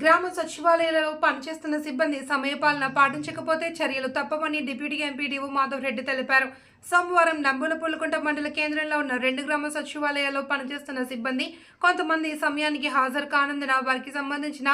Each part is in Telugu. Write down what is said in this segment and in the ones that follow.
గ్రామ సచివాలయాలలో పనిచేస్తున్న సిబ్బంది సమయపాలన పాటించకపోతే చర్యలు తప్పవని డిప్యూటీ ఎంపీడీఓ మాధవ్ రెడ్డి తెలిపారు. సోమవారం నంబుల పుల్లకుంట మండల కేంద్రంలో ఉన్న రెండు గ్రామ సచివాలయాల్లో పనిచేస్తున్న సిబ్బంది కొంతమంది సమయానికి హాజరు కానందున వారికి సంబంధించిన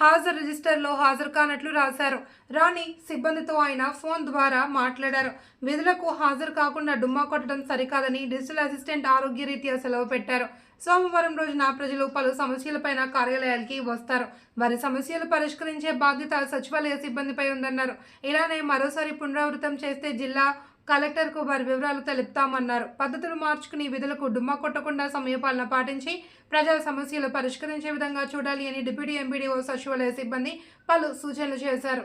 హాజరు రిజిస్టర్లో హాజరు కానట్లు రాశారు. రాణి సిబ్బందితో ఆయన ఫోన్ ద్వారా మాట్లాడారు. విధులకు హాజరు కాకుండా డుమ్మా కొట్టడం సరికాదని డిజిటల్ అసిస్టెంట్ ఆరోగ్య రీత్యా సెలవు పెట్టారు. సోమవారం రోజున ప్రజలు పలు సమస్యలపైన కార్యాలయాలకి వస్తారు. వారి సమస్యలు పరిష్కరించే బాధ్యత సచివాలయ సిబ్బందిపై ఉందన్నారు. ఇలానే మరోసారి పునరావృతం చేస్తే జిల్లా కలెక్టర్కు వారి వివరాలు తెలుపుతామన్నారు. పద్ధతులు మార్చుకుని విధులకు డుమ్మా కొట్టకుండా సమయపాలన పాటించి ప్రజల సమస్యలు పరిష్కరించే విధంగా చూడాలి అని డిప్యూటీ ఎంపీడీఓ సచివాలయ సిబ్బంది పలు సూచనలు చేశారు.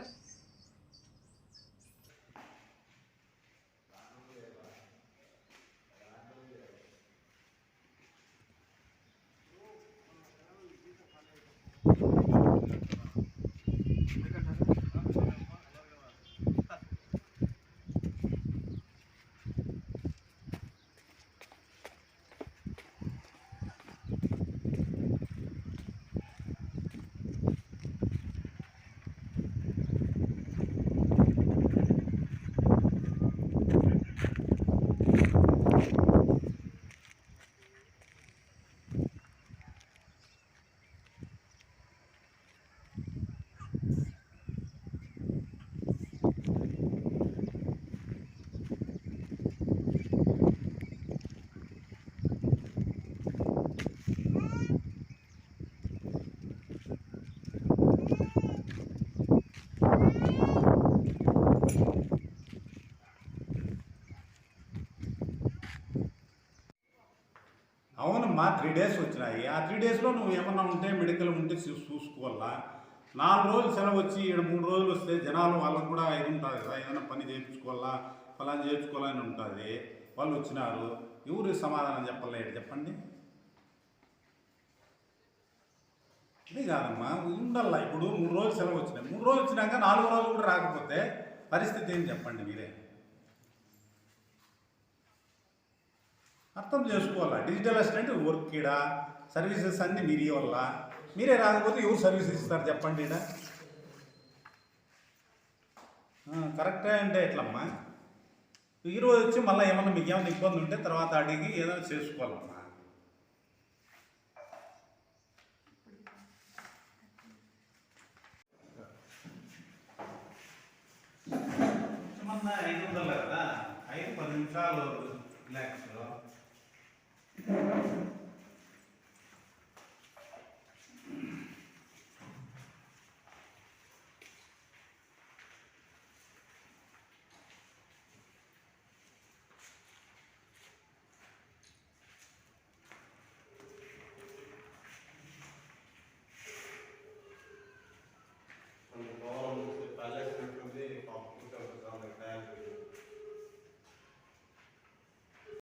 అమ్మా త్రీ డేస్ వచ్చినాయి. ఆ త్రీ డేస్లో నువ్వు ఏమన్నా ఉంటే మెడికల్ ఉంటే చూ- చూసుకోవాలా? నాలుగు రోజులు సెలవు వచ్చి ఈడ మూడు రోజులు వస్తే జనాలు వాళ్ళకు కూడా ఇది ఉంటుంది కదా? ఏదైనా పని చేయించుకోవాలా? ఫలానా చేయించుకోవాలని ఉంటుంది. వాళ్ళు వచ్చినారు. ఎవరు సమాధానం చెప్పలేడు చెప్పండి? ఇది కాదమ్మా. ఉండల్లా ఇప్పుడు మూడు రోజులు సెలవు వచ్చినాయి. మూడు రోజులు వచ్చినాక నాలుగు రోజులు కూడా రాకపోతే పరిస్థితి ఏం చెప్పండి మీరే? అర్థం చేసుకోవాలా? డిజిటల్ అసిస్టెంట్ వర్క్ ఈడ సర్వీసెస్ అన్నీ మీరు వల్ల? మీరే రాకపోతే ఎవరు సర్వీసెస్ ఇస్తారు చెప్పండి ఈడ? కరెక్టే అంటే ఎట్లమ్మా? ఈరోజు వచ్చి మళ్ళీ ఏమన్నా మీకు ఏమైనా ఇబ్బంది ఉంటే తర్వాత అడిగి ఏదైనా చేసుకోవాలమ్మా. ఐదు వందలు కదా? ఐదు పది నిమిషాలు రిలాక్స్ Thank you.